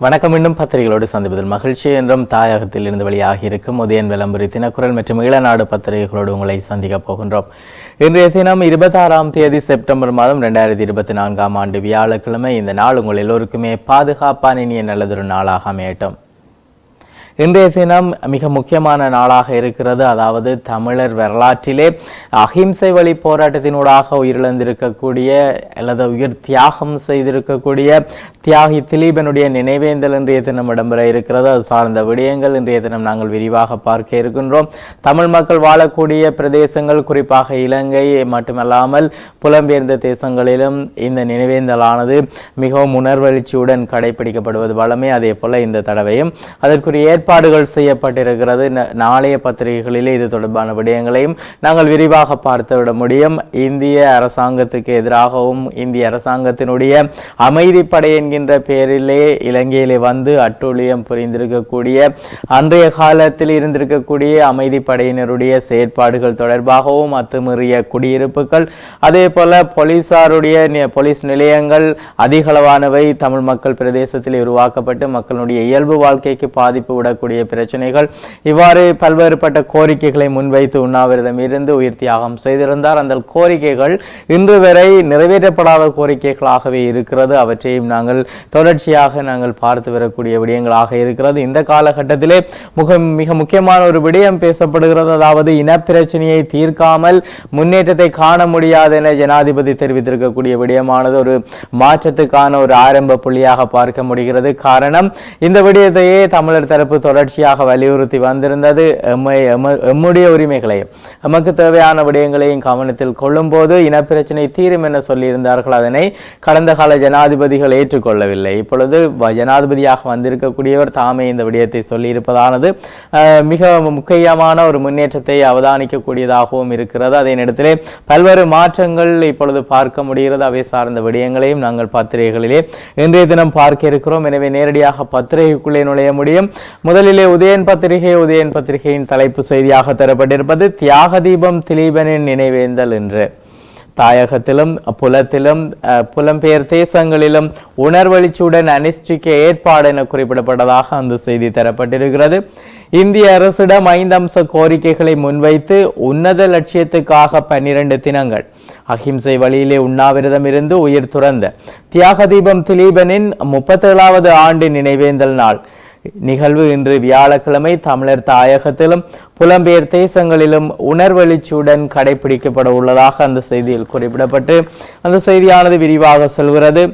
வணக்கம். மீண்டும் பத்திரிகைகளோடு சந்திப்பதில் மகிழ்ச்சி என்றும் தாயகத்தில் இருந்து வெளியாகி இருக்கும் உதயன் விளம்பரி தினக்குரல் மற்றும் ஈழநாடு பத்திரிகைகளோடு உங்களை சந்திக்கப் போகின்றோம். இன்றைய தினம் இருபத்தாறாம் தேதி செப்டம்பர் மாதம் ரெண்டாயிரத்தி இருபத்தி நான்காம் ஆண்டு வியாழக்கிழமை. இந்த நாள் உங்கள் எல்லோருக்குமே பாதுகாப்பான இனிய நல்லதொரு நாளாக அமையட்டும். இன்றைய தினம் மிக முக்கியமான நாளாக இருக்கிறது. அதாவது தமிழர் வரலாற்றிலே அஹிம்சை வழி போராட்டத்தினூடாக உயிரிழந்திருக்கக்கூடிய அல்லது உயிர் தியாகம் செய்திருக்கக்கூடிய தியாகி திலீபனுடைய நினைவேந்தல் இன்றைய தினம் இடம்பெற இருக்கிறது. அது சார்ந்த விடயங்கள் இன்றைய தினம் நாங்கள் விரிவாக பார்க்க இருக்கின்றோம். தமிழ் மக்கள் வாழக்கூடிய பிரதேசங்கள் குறிப்பாக இலங்கை மட்டுமல்லாமல் புலம்பெயர்ந்த தேசங்களிலும் இந்த நினைவேந்தலானது மிகவும் உணர்வெழுச்சியுடன் கடைபிடிக்கப்படுவது வளமே. அதே போல இந்த தடவையும் அதற்குரிய ஏற்பாடுகள் செய்யப்பட்டிருக்கிறது. நாளைய பத்திரிகைகளிலே இது தொடர்பான விடயங்களையும் நாங்கள் விரிவாக பார்த்துவிட முடியும். இந்திய அரசாங்கத்துக்கு எதிராகவும் இந்திய அரசாங்கத்தினுடைய அமைதிப்படை என்கின்ற பெயரிலே இலங்கையிலே வந்து அட்டூழியம் புரிந்திருக்கக்கூடிய அன்றைய காலத்தில் இருந்திருக்கக்கூடிய அமைதிப்படையினருடைய செயற்பாடுகள் தொடர்பாகவும் அத்துமீறிய குடியிருப்புகள் அதே போல போலீசாருடைய போலீஸ் நிலையங்கள் அதிகளவானவை தமிழ் மக்கள் பிரதேசத்தில் உருவாக்கப்பட்டு மக்களுடைய இயல்பு வாழ்க்கைக்கு பாதிப்பு விடக்கூடிய பிரச்சனைகள். இவ்வாறு பல்வேறுபட்ட கோரிக்கைகளை முன்வைத்து உண்ணாவிரதம் இருந்து உயிர் தியாகம் செய்திருந்தார். அந்த கோரிக்கைகள் இன்று வரை நிறைவேற்றப்படாத கோரிக்கைகளாகவே இருக்கிறது. அவற்றையும் நாங்கள் தொடர்ச்சியாக நாங்கள் பார்த்து வரக்கூடிய விடயங்களாக இருக்கிறது. இந்த காலகட்டத்திலே முக மிக முக்கியமான ஒரு விடயம் பேசப்படுகிறது. அதாவது இனப்பிரச்சனையை தீர்க்காமல் முன்னேற்றத்தை காண முடியாது என ஜனாதிபதி தெரிவித்திருக்கக்கூடிய விடயமானது ஒரு மாற்றத்துக்கான ஒரு ஆரம்ப புள்ளியாக பார்க்க முடிகிறது. காரணம் இந்த விடயத்தையே தமிழர் தரப்பு தொடர்ச்சியாக வலியுறுத்தி வந்திருந்தது எம்மை எம்முடைய உரிமைகளையும். எமக்கு தேவையான விடயங்களையும் கவனத்தில் கொள்ளும்போது இனப்பிரச்சனை தீரும் என சொல்லியிருந்தார்கள். அதனை கடந்த கால ஜனாதிபதிகள் ஏற்றுக்கொள்ளவில்லை. இப்பொழுது ஜனாதிபதியாக வந்திருக்கக்கூடியவர் தாமே இந்த விடயத்தை சொல்லியிருப்பதானது. மிக முக்கியமான ஒரு முன்னேற்றத்தை அவதானிக்கக்கூடியதாகவும் இருக்கிறது. அதே நேரத்திலே பல்வேறு மாற்றங்கள் இப்பொழுது பார்க்க முடிகிறது. அவை சார்ந்த விடயங்களையும் நாங்கள் பத்திரிகைகளிலே இன்றைய தினம் பார்க்க இருக்கிறோம். எனவே நேரடியாக பத்திரிகைக்குள்ளே நுழைய முடியும். முதலிலே உதயன் பத்திரிகை உதயன் பத்திரிகையின் தலைப்பு செய்தியாக தரப்பட்டிருப்பது தியாக தீபம் திலீபனின் நினைவேந்தல் என்று. தாயகத்திலும் புலத்திலும் புலம்பெயர் தேசங்களிலும் உணர்வெழுச்சியுடன் அனுஷ்டிக்க ஏற்பாடு என குறிப்பிடப்பட்டதாக அந்த செய்தி தரப்பட்டிருக்கிறது. இந்திய அரசிடம் ஐந்து அம்ச கோரிக்கைகளை முன்வைத்து உன்னத லட்சியத்துக்காக பன்னிரண்டு தினங்கள் அஹிம்சை வழியிலே உண்ணாவிரதம் இருந்து உயிர் துறந்த தியாக தீபம் திலீபனின் முப்பத்தேழாவது ஆண்டு நினைவேந்தல் நாள் நிகழ்வு இன்று வியாழக்கிழமை தமிழர் தாயகத்திலும் புலம்பெயர் தேசங்களிலும் உணர்வெழுச்சியுடன் கடைபிடிக்கப்பட உள்ளதாக அந்த செய்தியில் குறிப்பிடப்பட்டு அந்த செய்தியானது விரிவாக சொல்கிறது.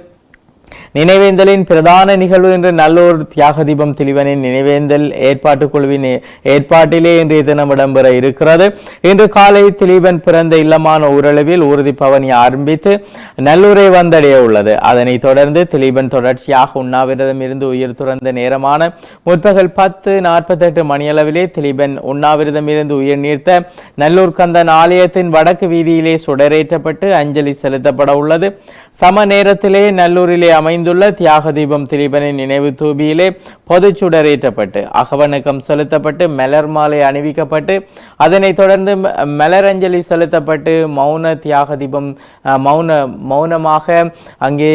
நினைவேந்தலின் பிரதான நிகழ்வு என்று நல்லூர் தியாக தீபம் திலிவனின் நினைவேந்தல் ஏற்பாட்டு குழுவின் ஏற்பாட்டிலே இன்றைய தினம் இடம்பெற இருக்கிறது. இன்று காலை திலீபன் பிறந்த இல்லமான ஊரளவில் ஊர்தி பவனி ஆரம்பித்து நல்லூரை வந்தடைய உள்ளது. அதனைத் தொடர்ந்து திலீபன் தொடர்ச்சியாக உண்ணாவிரதம் இருந்து உயிர் துறந்த நேரமான முற்பகல் பத்து நாற்பத்தெட்டு மணியளவிலே திலீபன் உண்ணாவிரதம் இருந்து உயிர் நீர்த்த நல்லூர் கந்தன் ஆலயத்தின் வடக்கு வீதியிலே சுடரேற்றப்பட்டு அஞ்சலி செலுத்தப்பட உள்ளது. சம நேரத்திலே நல்லூரிலே அமைந்துள்ள தியாக தீபம் திலீபனின் நினைவு தூபியிலே பொதுச்சுடரேற்றப்பட்டு அகவணக்கம் செலுத்தப்பட்டு மலர் மாலை அணிவிக்கப்பட்டு அதனைத் தொடர்ந்து மலரஞ்சலி அஞ்சலி செலுத்தப்பட்டு மௌன தியாக தீபம் மௌன மௌனமாக அங்கே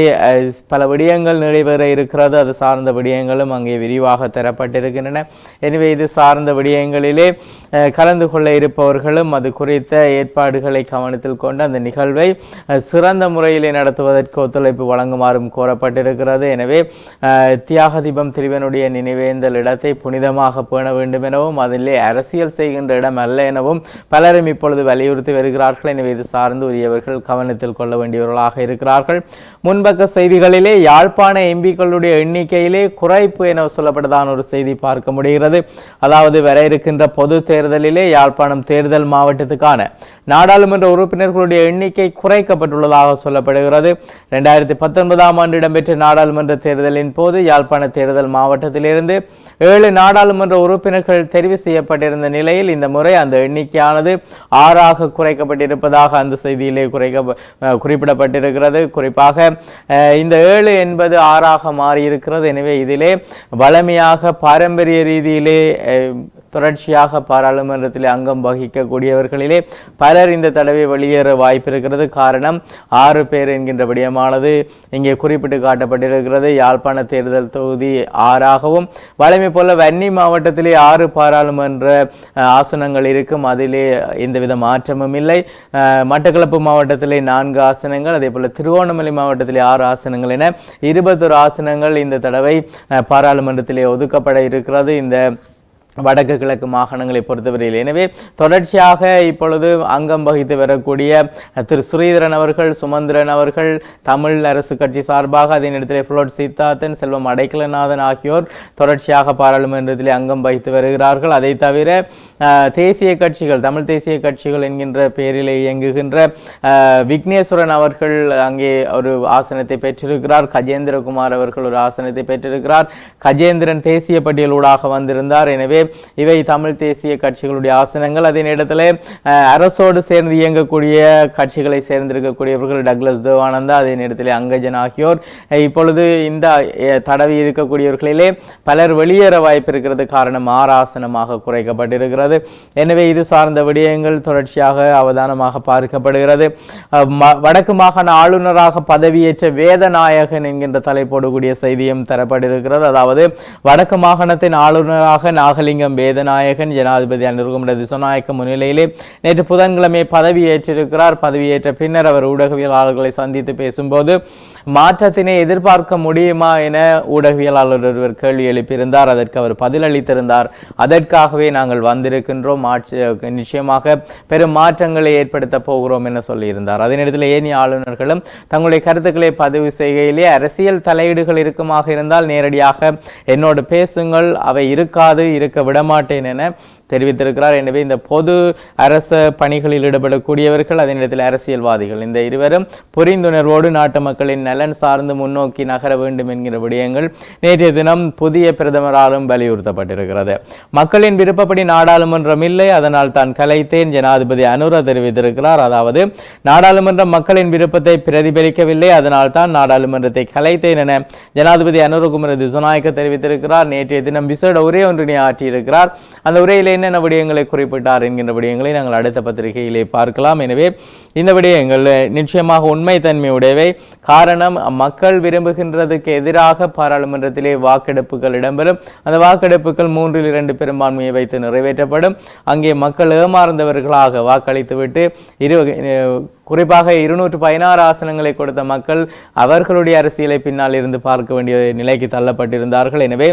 பல விடயங்கள் நிறைவேற இருக்கிறது. அது சார்ந்த விடயங்களும் அங்கே விரிவாக தரப்பட்டிருக்கின்றன. எனவே இது சார்ந்த விடயங்களிலே கலந்து கொள்ள இருப்பவர்களும் அது குறித்த ஏற்பாடுகளை கவனத்தில் கொண்டு அந்த நிகழ்வை சிறந்த முறையிலே நடத்துவதற்கு ஒத்துழைப்பு வழங்குமாறும் கூறப்பட்டிருக்கிறது எனவே தியாக தீபம் திருவனுடைய நினைவேந்தல் இடத்தை புனிதமாக பேண வேண்டும் எனவும் அதிலே அரசியல் செய்கின்ற இடம் அல்ல எனவும் பலரும் இப்பொழுது வலியுறுத்தி வருகிறார்கள். எனவே இது சார்ந்து உரியவர்கள் கவனத்தில் கொள்ள வேண்டியவர்களாக இருக்கிறார்கள். முன்பக்க செய்திகளிலே யாழ்ப்பாண எம்பிக்களுடைய எண்ணிக்கையிலே குறைப்பு என சொல்லப்பட்டதான ஒரு செய்தி பார்க்க முடிகிறது. அதாவது வர இருக்கின்ற பொது தேர்தலிலே யாழ்ப்பாணம் தேர்தல் மாவட்டத்துக்கான நாடாளுமன்ற உறுப்பினர்களுடைய எண்ணிக்கை குறைக்கப்பட்டுள்ளதாக சொல்லப்படுகிறது. ரெண்டாயிரத்தி பத்தொன்பதாம் ஆண்டு இடம்பெற்ற நாடாளுமன்ற தேர்தலின் போது யாழ்ப்பாண தேர்தல் மாவட்டத்திலிருந்து ஏழு நாடாளுமன்ற உறுப்பினர்கள் தெரிவு செய்யப்பட்டிருந்த நிலையில் இந்த முறை அந்த எண்ணிக்கையானது ஆறாக குறைக்கப்பட்டிருப்பதாக அந்த செய்தியிலே குறைக்க குறிப்பிடப்பட்டிருக்கிறது. குறிப்பாக இந்த ஏழு என்பது ஆறாக மாறியிருக்கிறது. எனவே இதிலே வளமையாக பாரம்பரிய ரீதியிலே தொடர்ச்சியாக பாராளுமன்றத்தில் அங்கம் வகிக்கக்கூடியவர்களிலே பலர் இந்த தடவை வெளியேற வாய்ப்பு இருக்கிறது காரணம் ஆறு பேர் என்கின்ற விடயமானது இங்கே குறிப்பிட்டு காட்டப்பட்டிருக்கிறது. யாழ்ப்பாண தேர்தல் தொகுதி ஆறாகவும் வழமை போல வன்னி மாவட்டத்திலே ஆறு பாராளுமன்ற ஆசனங்கள் இருக்கும். அதிலே எந்தவித மாற்றமும் இல்லை. மட்டக்களப்பு மாவட்டத்திலே நான்கு ஆசனங்கள் அதே போல் திருவோணமலை மாவட்டத்திலே ஆறு ஆசனங்கள் என இருபத்தொரு ஆசனங்கள் இந்த தடவை பாராளுமன்றத்திலே ஒதுக்கப்பட இருக்கிறது. இந்த வடக்கு கிழக்கு மாகாணங்களை பொறுத்தவரையில். எனவே தொடர்ச்சியாக இப்பொழுது அங்கம் வகித்து வரக்கூடிய திரு சுரீதரன் அவர்கள் சுமந்திரன் அவர்கள் தமிழ் அரசு கட்சி சார்பாக அதே நேரத்தில் புலோட் சீதாத்தன் செல்வம் அடைக்கலநாதன் ஆகியோர் தொடர்ச்சியாக பாராளுமன்றத்தில் அங்கம் வகித்து வருகிறார்கள். அதை தவிர தேசிய கட்சிகள் தமிழ் தேசிய கட்சிகள் என்கின்ற பெயரில் இயங்குகின்ற விக்னேஸ்வரன் அவர்கள் அங்கே ஒரு ஆசனத்தை பெற்றிருக்கிறார். கஜேந்திரகுமார் அவர்கள் ஒரு ஆசனத்தை பெற்றிருக்கிறார். கஜேந்திரன் தேசிய பட்டியலூடாக வந்திருந்தார். எனவே இவை தமிழ் தேசிய கட்சிகளுடைய ஆசனங்கள். அதே நேரத்தில் அரசோடு சேர்ந்து இயங்கக்கூடிய கட்சிகளை சேர்ந்திருக்கக்கூடியவர்கள் டக்ளஸ் தேவானந்தா அதே நேரத்தில் அங்கஜன் ஆகியோர். இப்பொழுது இந்த தடவி இருக்கக்கூடியவர்களிலே பலர் வெளியேற வாய்ப்பு இருக்கிறது. காரணம் ஆறு ஆசனமாக குறைக்கப்பட்டிருக்கிறது. எனவே இது சார்ந்த விடயங்கள் தொடர்ச்சியாக அவதானமாக பார்க்கப்படுகிறது. வடக்கு மாகாண ஆளுநராக பதவியேற்ற வேதநாயகன் என்கின்ற தலைப்போடு கூடிய செய்தியும் தரப்பட்டிருக்கிறது. அதாவது வடக்கு மாகாணத்தின் ஆளுநராக நாகலிங்கம் வேதநாயகன் ஜனாதிபதி அனுருகுமர திசநாயக்க முன்னிலையிலே நேற்று புதன்கிழமை பதவியேற்றிருக்கிறார் பதவியேற்ற பின்னர் அவர் ஊடகவியலாளர்களை சந்தித்து பேசும்போது மாற்றத்தினை எதிர்பார்க்க முடியுமா என ஊடகவியலாளர் ஒருவர் கேள்வி எழுப்பியிருந்தார். அதற்கு அவர் பதிலளித்திருந்தார். அதற்காகவே நாங்கள் வந்திருக்கின்றோம். மாற்ற நிச்சயமாக பெரும் மாற்றங்களை ஏற்படுத்த போகிறோம் என சொல்லியிருந்தார். அதே நேரத்தில் ஏனைய ஆளுநர்களும் தங்களுடைய கருத்துக்களை பதிவு செய்கையிலே அரசியல் தலையீடுகள் இருக்குமாக இருந்தால் நேரடியாக என்னோடு பேசுங்கள். அவை இருக்காது இருக்க விடமாட்டேன் என தெரிவித்திருக்கிறார். எனவே இந்த பொது அரச பணிகளில் ஈடுபடக்கூடியவர்கள் அதே நேரத்தில் அரசியல்வாதிகள். இந்த இருவரும் புரிந்துணர்வோடு நாட்டு மக்களின் நலன் சார்ந்து முன்னோக்கி நகர வேண்டும் என்கிற விடயங்கள் நேற்றைய தினம் புதிய பிரதமராலும் வலியுறுத்தப்பட்டிருக்கிறது. மக்களின் விருப்பப்படி நாடாளுமன்றம் இல்லை அதனால் தான் கலைத்தேன் ஜனாதிபதி அனுரா தெரிவித்திருக்கிறார். அதாவது நாடாளுமன்றம் மக்களின் விருப்பத்தை பிரதிபலிக்கவில்லை அதனால் தான் நாடாளுமன்றத்தை கலைத்தேன் என ஜனாதிபதி அனுரகுமர திசுநாயக்க தெரிவித்திருக்கிறார். நேற்றைய தினம் விசேட உரை ஒன்றினை ஆற்றியிருக்கிறார். அந்த உரையிலே என்னென்ன விடயங்களை குறிப்பிட்டார் என்கின்ற விடயங்களை நாங்கள் அடுத்த பத்திரிகையிலே பார்க்கலாம். எனவே இந்த விடயங்கள் நிச்சயமாக உண்மைத்தன்மை உடையவை. காரணம் மக்கள் விரும்புகின்றதுக்கு எதிராக பாராளுமன்றத்திலே வாக்கெடுப்புகள் இடம்பெறும். அந்த வாக்கெடுப்புகள் மூன்றில் இரண்டு பெரும்பான்மையை வைத்து நிறைவேற்றப்படும். அங்கே மக்கள் ஏமாறந்தவர்களாக வாக்களித்துவிட்டு இரு குறிப்பாக இருநூற்று பதினாறு ஆசனங்களை கொடுத்த மக்கள் அவர்களுடைய அரசியலை பின்னால் இருந்து பார்க்க வேண்டிய நிலைக்கு தள்ளப்பட்டிருந்தார்கள். எனவே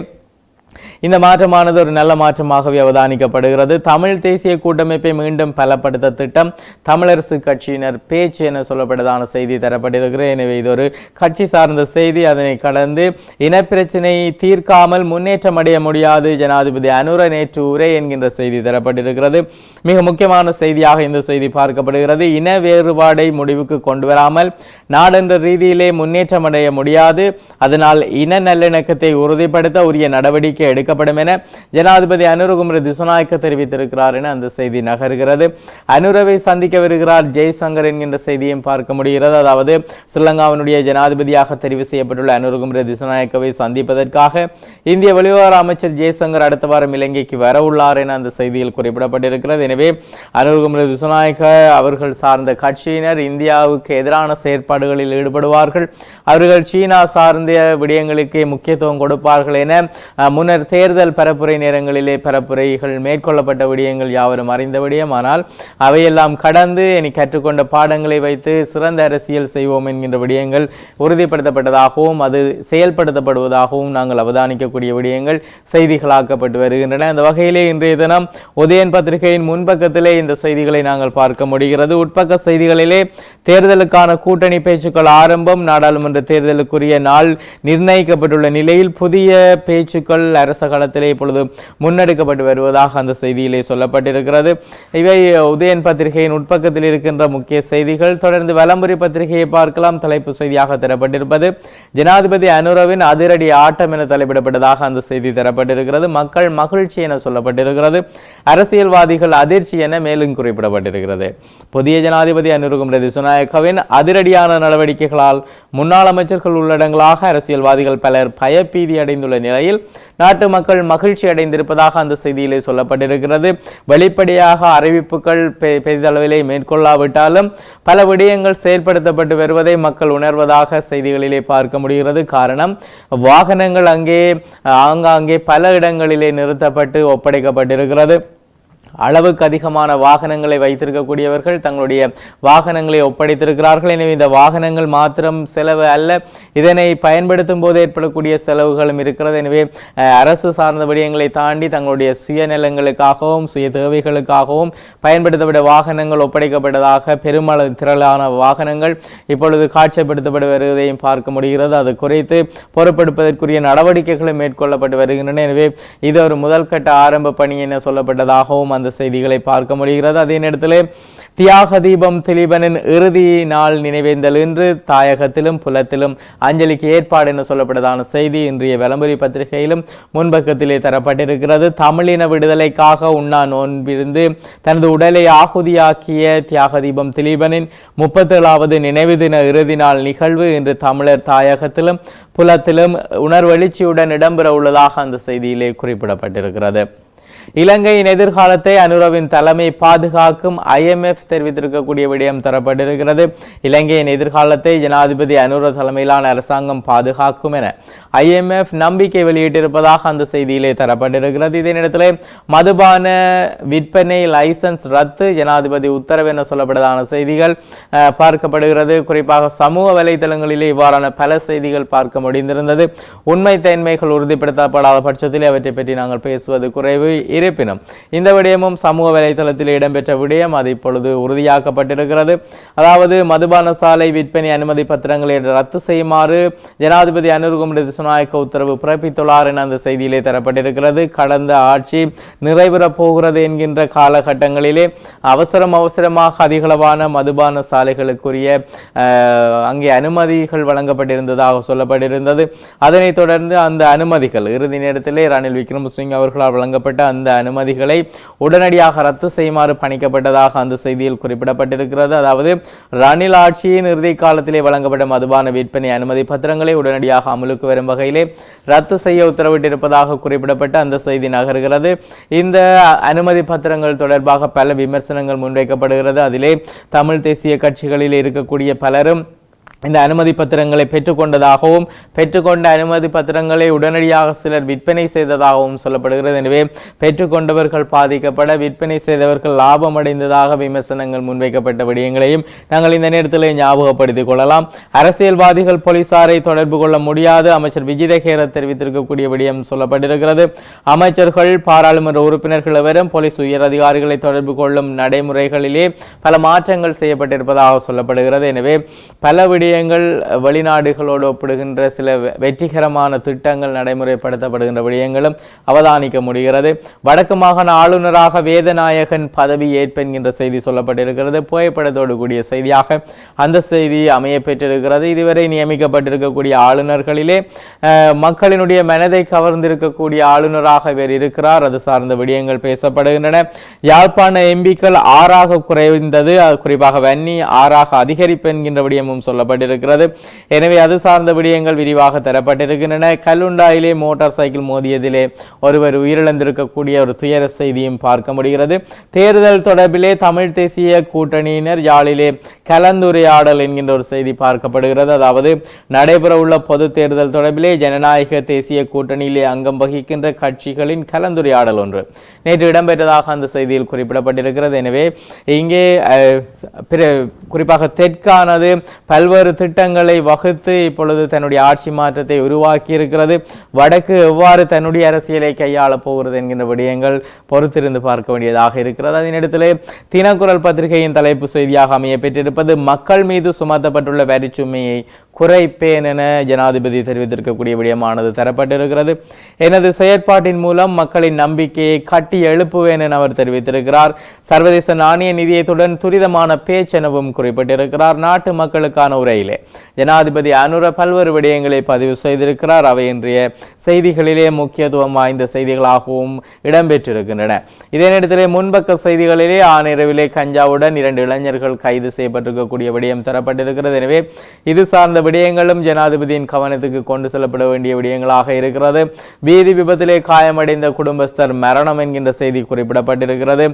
இந்த மாற்றமானது ஒரு நல்ல மாற்றமாகவே அவதானிக்கப்படுகிறது. தமிழ் தேசிய கூட்டமைப்பை மீண்டும் பலப்படுத்த திட்டம் தமிழரசு கட்சியினர் பேச்சு என சொல்லப்பட்டதான செய்தி தரப்பட்டிருக்கிறது. எனவே இது ஒரு கட்சி சார்ந்த செய்தி. அதனை கடந்து இனப்பிரச்சினை தீர்க்காமல் முன்னேற்றம் அடைய முடியாது. ஜனாதிபதி அனுர நேற்று உரை என்கின்ற செய்தி தரப்பட்டிருக்கிறது. மிக முக்கியமான செய்தியாக இந்த செய்தி பார்க்கப்படுகிறது. இன வேறுபாடை முடிவுக்கு கொண்டு வராமல் நாடென்ற ரீதியிலே முன்னேற்றம் அடைய முடியாது. அதனால் இன நல்லிணக்கத்தை உறுதிப்படுத்த உரிய நடவடிக்கை நடவடிக்கை எடுக்கப்படும் என ஜனாதிபதி அனுரகுமர திசுநாயக்க தெரிவித்திருக்கிறார் என அந்த செய்தி நகர்கிறது. அனுரவை சந்திக்க வருகிறார் ஜெய்சங்கர் என்கின்ற செய்தியும் பார்க்க முடிகிறது. அதாவது ஸ்ரீலங்காவினுடைய ஜனாதிபதியாக தெரிவு செய்யப்பட்டுள்ள அனுரகுமர திசுநாயக்கவை சந்திப்பதற்காக இந்திய வெளிவார அமைச்சர் ஜெய்சங்கர் அடுத்த வாரம் இலங்கைக்கு வர உள்ளார் என அந்த செய்தியில் குறிப்பிடப்பட்டிருக்கிறது. எனவே அனுரகுமர திசுநாயக்க அவர்கள் சார்ந்த கட்சியினர் இந்தியாவுக்கு எதிரான செயற்பாடுகளில் ஈடுபடுவார்கள். அவர்கள் சீனா சார்ந்த விடயங்களுக்கு முக்கியத்துவம் கொடுப்பார்கள் என முன்னர் முன்னர் தேர்தல் பரப்புரை நேரங்களிலே பரப்புரைகள் மேற்கொள்ளப்பட்ட விடயங்கள் யாவரும் அறிந்த விடயம். ஆனால் அவையெல்லாம் கடந்து இனி கற்றுக்கொண்ட பாடங்களை வைத்து சிறந்த அரசியல் செய்வோம் என்கின்ற விடயங்கள் உறுதிப்படுத்தப்பட்டதாகவும் அது செயல்படுத்தப்படுவதாகவும் நாங்கள் அவதானிக்கக்கூடிய விடயங்கள் செய்திகளாக்கப்பட்டு வருகின்றன. அந்த வகையிலே இன்றைய தினம் உதயன் பத்திரிகையின் முன்பக்கத்திலே இந்த செய்திகளை நாங்கள் பார்க்க முடிகிறது. உட்பக்க செய்திகளிலே தேர்தலுக்கான கூட்டணி பேச்சுக்கள் ஆரம்பம். நாடாளுமன்ற தேர்தலுக்குரிய நாள் நிர்ணயிக்கப்பட்டுள்ள நிலையில் புதிய பேச்சுக்கள் பணிகள் அரச காலத்திலே இப்பொழுது முன்னெடுக்கப்பட்டு வருவதாக அந்த செய்தியிலே சொல்லப்பட்டிருக்கிறது. இவை உதயன் பத்திரிகையின் உட்பக்கத்தில் இருக்கின்ற முக்கிய செய்திகள். தொடர்ந்து வலம்புரி பத்திரிகையை பார்க்கலாம். தலைப்பு செய்தியாக தரப்பட்டிருப்பது ஜனாதிபதி அனுரவின் அதிரடி ஆட்டம் என தலைப்பிடப்பட்டதாக அந்த செய்தி தரப்பட்டிருக்கிறது. மக்கள் மகிழ்ச்சி என சொல்லப்பட்டிருக்கிறது. அரசியல்வாதிகள் அதிர்ச்சி என மேலும் குறிப்பிடப்பட்டிருக்கிறது. புதிய ஜனாதிபதி அனுருகும் திசுநாயக்கவின் அதிரடியான நடவடிக்கைகளால் முன்னாள் அமைச்சர்கள் உள்ளடங்களாக அரசியல்வாதிகள் பலர் பயப்பீதி அடைந்துள்ள நிலையில் நாட்டு மக்கள் மகிழ்ச்சி அடைந்திருப்பதாக அந்த செய்தியிலே சொல்லப்பட்டிருக்கிறது. வெளிப்படையாக அறிவிப்புகள் பெ- பெரிதளவிலே மேற்கொள்ளாவிட்டாலும் பல விடயங்கள் செயல்படுத்தப்பட்டு வருவதை மக்கள் உணர்வதாக செய்திகளிலே பார்க்க முடிகிறது. காரணம் வாகனங்கள் அங்கே ஆங்காங்கே பல இடங்களிலே நிறுத்தப்பட்டு ஒப்படைக்கப்பட்டிருக்கிறது. அளவுக்கு அதிகமான வாகனங்களை வைத்திருக்கக்கூடியவர்கள் தங்களுடைய வாகனங்களை ஒப்படைத்திருக்கிறார்கள். எனவே இந்த வாகனங்கள் மாத்திரம் செலவு அல்ல. இதனை பயன்படுத்தும் போது ஏற்படக்கூடிய செலவுகளும் இருக்கிறது. எனவே அரசு சார்ந்த விடயங்களை தாண்டி தங்களுடைய சுயநலங்களுக்காகவும் சுய தேவைகளுக்காகவும் பயன்படுத்தப்பட்ட வாகனங்கள் ஒப்படைக்கப்பட்டதாக பெருமளவு திரளான வாகனங்கள் இப்பொழுது காட்சிப்படுத்தப்பட்டு வருவதையும் பார்க்க முடிகிறது. அது குறைத்து பொறுப்பெடுப்பதற்குரிய நடவடிக்கைகளும் மேற்கொள்ளப்பட்டு வருகின்றன. எனவே இது ஒரு முதல் கட்ட ஆரம்ப பணி என சொல்லப்பட்டதாகவும் அந்த செய்திகளை பார்க்க முடிகிறது. அதே நேரத்தில் தியாக தீபம் திலீபனின் இறுதி நாள் நினைவேந்தல் இன்று தாயகத்திலும் புலத்திலும் அஞ்சலிக்கு ஏற்பாடு என சொல்லப்பட்டதான செய்தி இன்றைய விளம்பரி பத்திரிகையிலும் முன்பக்கத்திலே தரப்பட்டிருக்கிறது. தமிழின விடுதலைக்காக உண்ணா நோன்பிருந்து தனது உடலை ஆகுதியாக்கிய தியாக தீபம் திலீபனின் முப்பத்தேழாவது நினைவு தின இறுதி நாள் நிகழ்வு இன்று தமிழர் தாயகத்திலும் புலத்திலும் உணர்வெழுச்சியுடன் இடம்பெற உள்ளதாக அந்த செய்தியிலே குறிப்பிடப்பட்டிருக்கிறது. இலங்கையின் எதிர்காலத்தை அனுரவின் தலைமை பாதுகாக்கும் ஐஎம்எஃப் தெரிவித்திருக்கக்கூடிய விடயம் தரப்பட்டிருக்கிறது. இலங்கையின் எதிர்காலத்தை ஜனாதிபதி அனுர தலைமையிலான அரசாங்கம் பாதுகாக்கும் என ஐஎம்எஃப் நம்பிக்கை வெளியிட்டிருப்பதாக அந்த செய்தியிலே தரப்பட்டிருக்கிறது. இதே நேரத்தில் மதுபான விற்பனை லைசன்ஸ் ரத்து ஜனாதிபதி உத்தரவு என சொல்லப்பட்டதான செய்திகள் அஹ், பார்க்கப்படுகிறது. குறிப்பாக சமூக வலைதளங்களிலே இவ்வாறான பல செய்திகள் பார்க்க முடிந்திருந்தது. உண்மை தன்மைகள் உறுதிப்படுத்தப்படாத பட்சத்தில் அவற்றை பற்றி நாங்கள் பேசுவது குறைவு. இருப்பினும் இந்த விடயமும் சமூக வலைதளத்தில் இடம்பெற்ற விடயம் அது இப்பொழுது உறுதியாக்கப்பட்டிருக்கிறது. அதாவது மதுபான சாலை விற்பனை அனுமதி பத்திரங்களை ரத்து செய்யுமாறு ஜனாதிபதி அனுர்குமரி திசுநாயக்க உத்தரவு பிறப்பித்துள்ளார் என அந்த செய்தியிலே தரப்பட்டிருக்கிறது. கடந்த ஆட்சி நிறைவேறப் போகிறது என்கின்ற காலகட்டங்களிலே அவசரம் அவசரமாக அதிகளவான மதுபான சாலைகளுக்குரிய அங்கே அனுமதிகள் வழங்கப்பட்டிருந்ததாக சொல்லப்பட்டிருந்தது. அதனைத் தொடர்ந்து அந்த அனுமதிகள் இறுதி நேரத்திலே ரணில் விக்ரமசிங் அவர்களால் வழங்கப்பட்ட அந்த அனுமதிகளை உடனடியாக ரத்து செய்யுமாறு பணிக்கப்பட்டதாக அந்த செய்தியில் குறிப்பிடப்பட்டிருக்கிறது. அதாவது ரணில் ஆட்சியின் இறுதி காலத்திலே வழங்கப்பட்ட மதுபான விற்பனை அனுமதி பத்திரங்களை உடனடியாக அமலுக்கு வரும் வகையிலே ரத்து செய்ய உத்தரவிட்டிருப்பதாக குறிப்பிடப்பட்ட அந்த செய்தி நகர்கிறது. இந்த அனுமதி பத்திரங்கள் தொடர்பாக பல விமர்சனங்கள் முன்வைக்கப்படுகிறது. அதிலே தமிழ் தேசிய கட்சிகளில் இருக்கக்கூடிய பலரும் இந்த அனுமதி பத்திரங்களை பெற்றுக்கொண்டதாகவும் பெற்றுக்கொண்ட அனுமதி பத்திரங்களை உடனடியாக சிலர் விற்பனை செய்ததாகவும் சொல்லப்படுகிறது. எனவே பெற்றுக்கொண்டவர்கள் பாதிக்கப்பட விற்பனை செய்தவர்கள் லாபம் அடைந்ததாக விமர்சனங்கள் முன்வைக்கப்பட்ட விடயங்களையும் நாங்கள் இந்த நேரத்தில் ஞாபகப்படுத்திக் கொள்ளலாம். அரசியல்வாதிகள் போலீசாரை தொடர்பு கொள்ள முடியாது. அமைச்சர் விஜிதகேர தெரிவித்திருக்கக்கூடிய விடயம் சொல்லப்பட்டிருக்கிறது. அமைச்சர்கள் பாராளுமன்ற உறுப்பினர்கள் எவரும் போலீஸ் உயர் அதிகாரிகளை தொடர்பு கொள்ளும் நடைமுறைகளிலே பல மாற்றங்கள் செய்யப்பட்டிருப்பதாக சொல்லப்படுகிறது. எனவே பல விடயங்கள் வெளிநாடுகளோடு ஒப்பிடுகின்ற சில வெற்றிகரமான திட்டங்கள் நடைமுறைப்படுத்தப்படுகின்ற விடயங்களும் அவதானிக்க முடிகிறது. வடக்கு மாகாண ஆளுநராக வேதநாயகன் பதவி ஏற்பென்கின்ற செய்தி சொல்லப்பட்டிருக்கிறது. புகைப்படத்தோடு கூடிய செய்தியாக அந்த செய்தி அமைய பெற்றிருக்கிறது. இதுவரை நியமிக்கப்பட்டிருக்கக்கூடிய ஆளுநர்களிலே மக்களினுடைய மனதை கவர்ந்திருக்கக்கூடிய ஆளுநராக இவர் இருக்கிறார். அது சார்ந்த விடயங்கள் பேசப்படுகின்றன. யாழ்ப்பாண எம்பிக்கள் ஆறாக குறைந்தது குறிப்பாக வன்னி ஆறாக அதிகரிப்பு என்கின்ற விடயமும் சொல்லப்பட்டு கொண்டிருக்கிறது. எனவே அது சார்ந்த விடயங்கள் விரிவாக தரப்பட்டிருக்கின்றன. கல்லுண்டாயிலே மோட்டார் சைக்கிள் மோதியதிலே ஒருவர் உயிரிழந்திருக்கக்கூடிய ஒரு துயர செய்தியும் பார்க்க முடிகிறது. தேர்தல் தொடர்பிலே தமிழ் தேசிய கூட்டணியினர் யாழிலே கலந்துரையாடல் என்கின்ற ஒரு செய்தி பார்க்கப்படுகிறது. அதாவது நடைபெறவுள்ள பொது தேர்தல் தொடர்பிலே ஜனநாயக தேசிய கூட்டணியிலே அங்கம் வகிக்கின்ற கட்சிகளின் கலந்துரையாடல் ஒன்று நேற்று இடம்பெற்றதாக அந்த செய்தியில் குறிப்பிடப்பட்டிருக்கிறது. எனவே இங்கே குறிப்பாக தெற்கானது பல்வேறு திட்டங்களை வகுத்து இப்பொழுது தன்னுடைய ஆட்சி மாற்றத்தை உருவாக்கி இருக்கிறது வடக்கு எவ்வாறு தன்னுடைய அரசியலை கையாளப் போகிறது என்கின்ற விடயங்கள் பொறுத்திருந்து பார்க்க வேண்டியதாக இருக்கிறது. அதனிடத்திலே தினக்குரல் பத்திரிகையின் தலைப்பு செய்தியாக அமைய பெற்றிருப்பது மக்கள் மீது சுமத்தப்பட்டுள்ள வரிச்சுமையை குறைப்பேன் என ஜனாதிபதி தெரிவித்திருக்கக்கூடிய விடயமானது தரப்பட்டிருக்கிறது. எனது செயற்பாட்டின் மூலம் மக்களின் நம்பிக்கையை கட்டி எழுப்புவேன் என அவர் தெரிவித்திருக்கிறார். சர்வதேச நாணய நிதியத்துடன் துரிதமான பேச்செனவும் குறிப்பிட்டிருக்கிறார். நாட்டு மக்களுக்கான உரையிலே ஜனாதிபதி அனுர பல்வேறு விடயங்களை பதிவு செய்திருக்கிறார். அவை இன்றைய செய்திகளிலே முக்கியத்துவம் வாய்ந்த செய்திகளாகவும் இடம்பெற்றிருக்கின்றன. இதே நேரத்திலே முன்பக்க செய்திகளிலே ஆனிரவிலே கஞ்சாவுடன் இரண்டு இளைஞர்கள் கைது செய்யப்பட்டிருக்கக்கூடிய விடயம் தரப்பட்டிருக்கிறது. எனவே இது சார்ந்த விடயங்களும் ஜனாதிபதியின் கவனத்துக்கு கொண்டு செல்லப்பட வேண்டிய விடயங்களாக இருக்கிறது. வீதி விபத்திலே காயமடைந்த குடும்பஸ்தர் மரணம் என்கின்ற செய்தி குறிப்பிடப்பட்டிருக்கிறது.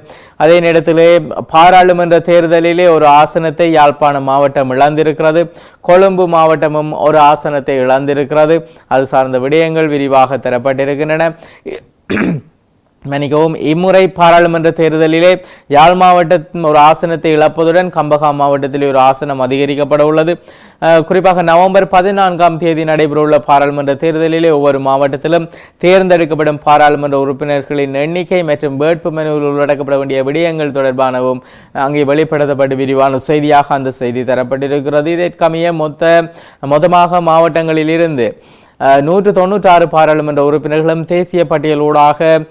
அதே நேரத்திலே பாராளுமன்ற தேர்தலிலே ஒரு ஆசனத்தை யாழ்ப்பாணம் மாவட்டம் இழந்திருக்கிறது. கொழும்பு மாவட்டமும் ஒரு ஆசனத்தை இழந்திருக்கிறது. அது சார்ந்த விடயங்கள் விரிவாக தரப்பட்டிருக்கின்றன. மன்னிக்கவும் இம்முறை பாராளுமன்ற தேர்தலிலே யாழ் மாவட்டத்தின் ஒரு ஆசனத்தை இழப்பதுடன் கம்பகா மாவட்டத்தில் ஒரு ஆசனம் அதிகரிக்கப்பட உள்ளது. குறிப்பாக நவம்பர் பதினான்காம் தேதி நடைபெறவுள்ள பாராளுமன்ற தேர்தலிலே ஒவ்வொரு மாவட்டத்திலும் தேர்ந்தெடுக்கப்படும் பாராளுமன்ற உறுப்பினர்களின் எண்ணிக்கை மற்றும் வேட்பு மனுவில் உள்ளடக்கப்பட வேண்டிய விடயங்கள் தொடர்பானவும் அங்கே வெளிப்படுத்தப்பட்டு விரிவான செய்தியாக அந்த செய்தி தரப்பட்டிருக்கிறது. இதற்கமைய மொத்த மொத்தமாக மாவட்டங்களிலிருந்து இருந்து நூற்று தொண்ணூற்றாறு பாராளுமன்ற உறுப்பினர்களும் தேசிய பட்டியலூடாக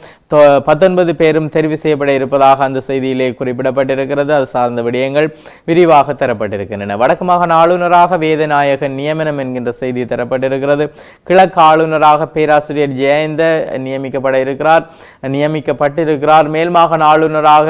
பத்தொன்பது பேரும் தெரிவு செய்யப்பட இருப்பதாக அந்த செய்தியிலே குறிப்பிடப்பட்டிருக்கிறது. அது சார்ந்த விடயங்கள் விரிவாக தரப்பட்டிருக்கின்றன. வடக்கு மாகாண ஆளுநராக வேதநாயகன் நியமனம் என்கின்ற செய்தி தரப்பட்டிருக்கிறது. கிழக்கு ஆளுநராக பேராசிரியர் ஜெயந்த நியமிக்கப்பட இருக்கிறார். நியமிக்கப்பட்டிருக்கிறார். மேல் மாகாண ஆளுநராக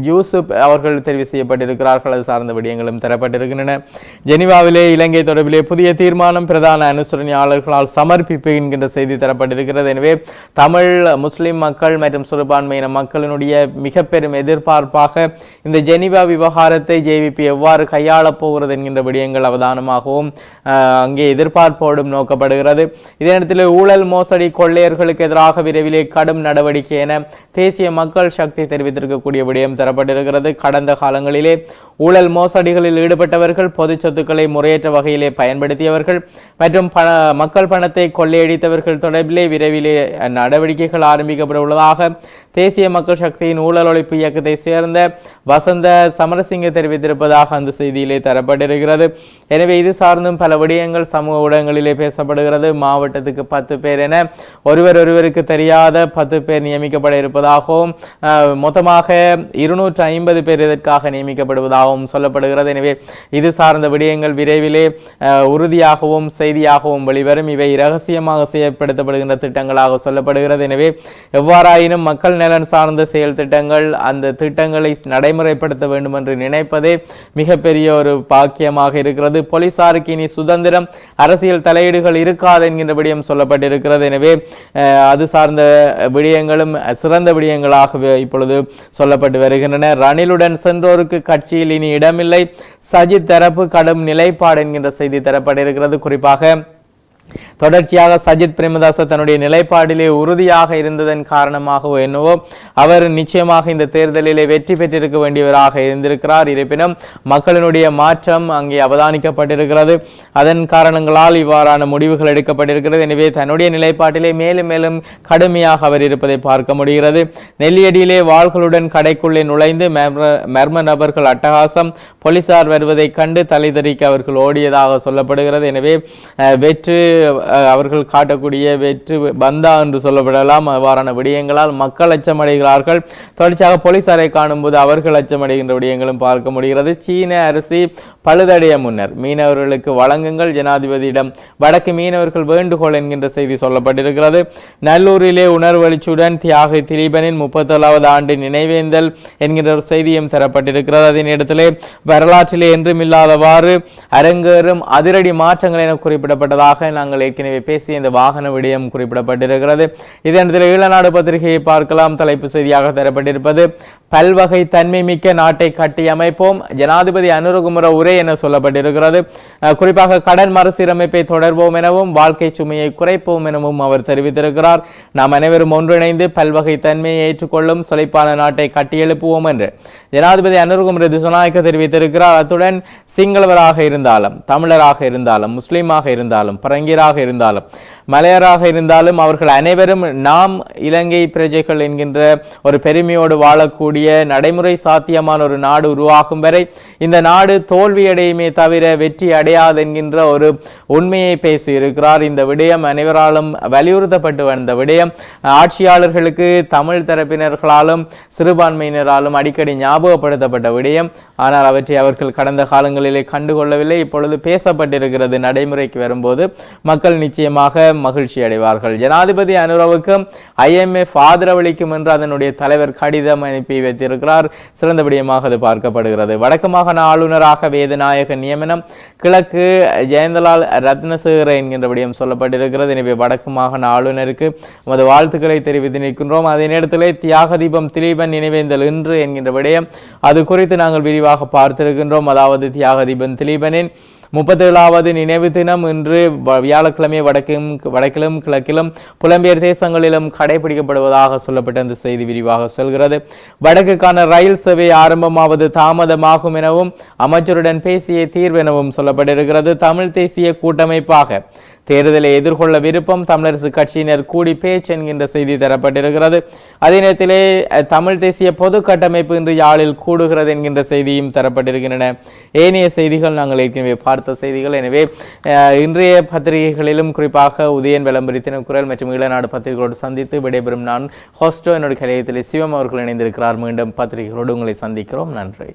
யூசுப் அவர்கள் தெரிவு செய்யப்பட்டிருக்கிறார்கள். அது சார்ந்த விடயங்களும் தரப்பட்டிருக்கின்றன. ஜெனிவாவிலே இலங்கை தொடர்பிலே புதிய தீர்மானம் பிரதான அனுசரணையாளர்களால் சமர்ப்பிப்பு என்கின்ற செய்தி தரப்பட்டிருக்கிறது. எனவே தமிழ் முஸ்லிம் மக்கள் மற்றும் சிறுபான்மையின மக்களினுடைய மிக பெரும் எதிர்பார்ப்பாக இந்த ஜெனிவா விவகாரத்தை ஜேவிபி எவ்வாறு கையாளப் போகிறது என்கின்ற விடயங்கள் அவதானமாகவும் அங்கே எதிர்பார்ப்போடும் நோக்கப்படுகிறது. இதே நேரத்தில் ஊழல் மோசடி கொள்ளையர்களுக்கு எதிராக விரைவிலே கடும் நடவடிக்கை என தேசிய மக்கள் சக்தி தெரிவித்திருக்கக்கூடிய விடயம் தரப்பட்டிருக்கிறது. கடந்த காலங்களிலே ஊழல் மோசடிகளில் ஈடுபட்டவர்கள் பொது சொத்துக்களை முறையற்ற வகையிலே பயன்படுத்தியவர்கள் மற்றும் பண மக்கள் பணத்தை கொள்ளையடித்தவர்கள் தொடர்பிலே விரைவிலே நடவடிக்கைகள் ஆரம்பிக்கப்பட உள்ளதாக தேசிய மக்கள் சக்தியின் ஊழல் ஒழிப்பு இயக்கத்தை சேர்ந்த வசந்த சமரசிங்க தெரிவித்திருப்பதாக அந்த செய்தியிலே தரப்பட்டிருக்கிறது. எனவே இது சார்ந்தும் பல விடயங்கள் சமூக ஊடகங்களிலே பேசப்படுகிறது. மாவட்டத்துக்கு பத்து பேர் என ஒருவர் ஒருவருக்கு தெரியாத பத்து பேர் நியமிக்கப்பட இருப்பதாகவும் மொத்தமாக இருநூற்று ஐம்பது பேர் இதற்காக நியமிக்கப்படுவதாகவும் சொல்லப்படுகிறது. எனவே இது சார்ந்த விடயங்கள் விரைவிலே உறுதியாகவும் செய்தியாகவும் வெளிவரும். இவை இரகசியமாக செயற்படுத்தப்படுகின்ற திட்டங்களாக சொல்லப்படுகிறது. எனவே எவ்வாறாயினும் மக்கள் நலன் சார்ந்த செயல் திட்டங்கள் அந்த திட்டங்களை நடைமுறைப்படுத்த வேண்டும் என்று நினைப்பதே மிகப்பெரிய ஒரு பாக்கியமாக இருக்கிறது. போலீசாருக்கு இனி சுதந்திரம் அரசியல் தலையீடுகள் இருக்காது என்கின்ற விடயம் சொல்லப்பட்டிருக்கிறது. எனவே அது சார்ந்த விடயங்களும் சிறந்த விடயங்களாக இப்பொழுது சொல்லப்பட்டு வருகின்றன. ரணிலுடன் சென்றோருக்கு கட்சியில் இனி இடமில்லை. சஜித் தரப்பு கடும் நிலைப்பாடு என்கின்ற செய்தி தரப்பட்டிருக்கிறது. குறிப்பாக தொடர்ச்சியாக சஜித் பிரேமதாச தன்னுடைய நிலைப்பாடிலே உறுதியாக இருந்ததன் காரணமாகவோ என்னவோ அவர் நிச்சயமாக இந்த தேர்தலிலே வெற்றி பெற்றிருக்க வேண்டியவராக இருந்திருக்கிறார். இருப்பினும் மக்களினுடைய மாற்றம் அங்கே அவதானிக்கப்பட்டிருக்கிறது. அதன் காரணங்களால் இவ்வாறான முடிவுகள் எடுக்கப்பட்டிருக்கிறது. எனவே தன்னுடைய நிலைப்பாட்டிலே மேலும் மேலும் கடுமையாக அவர் இருப்பதை பார்க்க முடிகிறது. நெல்லியடியிலே வாள்களுடன் கடைக்குள்ளே நுழைந்து மர்ம- நபர்கள் அட்டகாசம் போலீசார் வருவதைக் கண்டு தலைதறிக்க அவர்கள் ஓடியதாக சொல்லப்படுகிறது. எனவே வெற்று அவர்கள் காட்டக்கூடிய வெற்று பந்தா என்று சொல்லப்படலாம். அவ்வாறான விடயங்களால் மக்கள் அச்சமடைகிறார்கள். தொடர்ச்சியாக போலீசாரை காணும்போது அவர்கள் அச்சமடைகின்ற விடயங்களும் பார்க்க முடிகிறது. சீன அரிசி பழுதடைய முன்னர் மீனவர்களுக்கு வழங்குங்கள். ஜனாதிபதியிடம் வடக்கு மீனவர்கள் வேண்டுகோள் என்கின்ற செய்தி சொல்லப்பட்டிருக்கிறது. நல்லூரிலே உணர்வெழுச்சியுடன் தியாகி திலீபனின் முப்பத்தொழாவது ஆண்டு நினைவேந்தல் என்கின்ற ஒரு செய்தியும் தரப்பட்டிருக்கிறது. அதே நேரத்திலே வரலாற்றிலே என்றும் இல்லாதவாறு அரங்கேறும் அதிரடி மாற்றங்கள் என குறிப்பிடப்பட்டதாக நாங்கள் ஏற்கனவே பேசிய இந்த வாகன விடயம் குறிப்பிடப்பட்டிருக்கிறது. இதே நேரத்தில் ஈழநாடு பத்திரிகையை பார்க்கலாம். தலைப்பு செய்தியாக தரப்பட்டிருப்பது பல்வகை தன்மை மிக்க நாட்டை கட்டியமைப்போம் ஜனாதிபதி அனுரகுமர உரை என சொல்லப்பட்டிருக்கிறது. குறிப்பாக கடன் மறுசீரமைப்பை தொடர்வோம் எனவும் வாழ்க்கை சுமையை குறைப்போம் எனவும் அவர் தெரிவித்திருக்கிறார். நாம் அனைவரும் ஒன்றிணைந்து பல்வகை தன்மையை ஏற்றுக்கொள்ளும் சொலைப்பான நாட்டை கட்டியெழுப்புவோம் என்று ஜனாதிபதி அனுரகுமர திசுநாயக்க தெரிவித்திருக்கிறார். அத்துடன் சிங்களவராக இருந்தாலும் தமிழராக இருந்தாலும் முஸ்லீமாக இருந்தாலும் பரங்கியராக இருந்தாலும் மலையராக இருந்தாலும் அவர்கள் அனைவரும் நாம் இலங்கை பிரஜைகள் என்கின்ற ஒரு பெருமையோடு வாழக்கூடிய நடைமுறை சாத்தியமான ஒரு நாடு உருவாகும் வரை இந்த நாடு தோல்வியடையுமே தவிர வெற்றி அடையாது என்கின்ற ஒரு உண்மையை பேசியிருக்கிறார். இந்த விடயம் அனைவராலும் வலியுறுத்தப்பட்டு வந்த விடயம். ஆட்சியாளர்களுக்கு தமிழ் தரப்பினர்களாலும் சிறுபான்மையினராலும் அடிக்கடி ஞாபகப்படுத்தப்பட்ட விடயம். ஆனால் அவற்றை அவர்கள் கடந்த காலங்களிலே கண்டுகொள்ளவில்லை. இப்பொழுது பேசப்பட்டிருக்கிறது நடைமுறைக்கு வரும்போது. மக்கள் நிச்சயமாக மகிழ்ச்சி அடைவார்கள். ஜனாதிபதி அனுரவுக்கும் ஐஎம்எஃப் ஆதரவளிக்கும் என்று அதனுடைய தலைவர் கடிதம் அனுப்பி வைத்திருக்கிறார். சிறந்தபடியமாக அது பார்க்கப்படுகிறது. வடக்கு மாகாண ஆளுநராக வேதநாயக நியமனம் கிழக்கு ஜெயந்தலால் ரத்னசேகர என்கின்ற விடயம் சொல்லப்பட்டிருக்கிறது. எனவே வடக்கு மாகாண ஆளுநருக்கு நமது வாழ்த்துக்களை தெரிவித்து நிற்கின்றோம். அதே நேரத்தில் தியாக தீபம் திலீபன் நினைவேந்தல் இன்று என்கின்ற விடயம் அது குறித்து நாங்கள் விரிவாக பார்த்திருக்கின்றோம். அதாவது தியாக தீபன் திலீபனின் முப்பத்தேழாவது நினைவு தினம் இன்று வ- வியாழக்கிழமை வடக்கும் வடக்கிலும் கிழக்கிலும் புலம்பெயர் தேசங்களிலும் கடைபிடிக்கப்படுவதாக சொல்லப்பட்ட அந்த செய்தி விரிவாக சொல்கிறது. வடக்குக்கான ரயில் சேவை ஆரம்பமாவது தாமதமாகும் எனவும் அமைச்சருடன் பேசிய தீர்வு எனவும் சொல்லப்பட்டிருக்கிறது. தமிழ் தேசிய கூட்டமைப்பாக தேர்தலை எதிர்கொள்ள விருப்பம் தமிழரசு கட்சியினர் கூடி பேச்சு என்கின்ற செய்தி தரப்பட்டிருக்கிறது. அதே நேரத்திலே தமிழ் தேசிய பொது கட்டமைப்பு இன்று யாழில் கூடுகிறது என்கின்ற செய்தியும் தரப்பட்டிருக்கின்றன. ஏனைய செய்திகள் நாங்கள் ஏற்கனவே பார்த்த செய்திகள். எனவே இன்றைய பத்திரிகைகளிலும் குறிப்பாக உதயன் விளம்பரத்தின குரல் மற்றும் ஈழநாடு பத்திரிகைகளோடு சந்தித்து விடைபெறும் நான் ஹோஸ்டோ. என்னுடைய கலையத்தில் சிவம் அவர்கள் இணைந்திருக்கிறார். மீண்டும் பத்திரிகைகளோடு உங்களை சந்திக்கிறோம். நன்றி.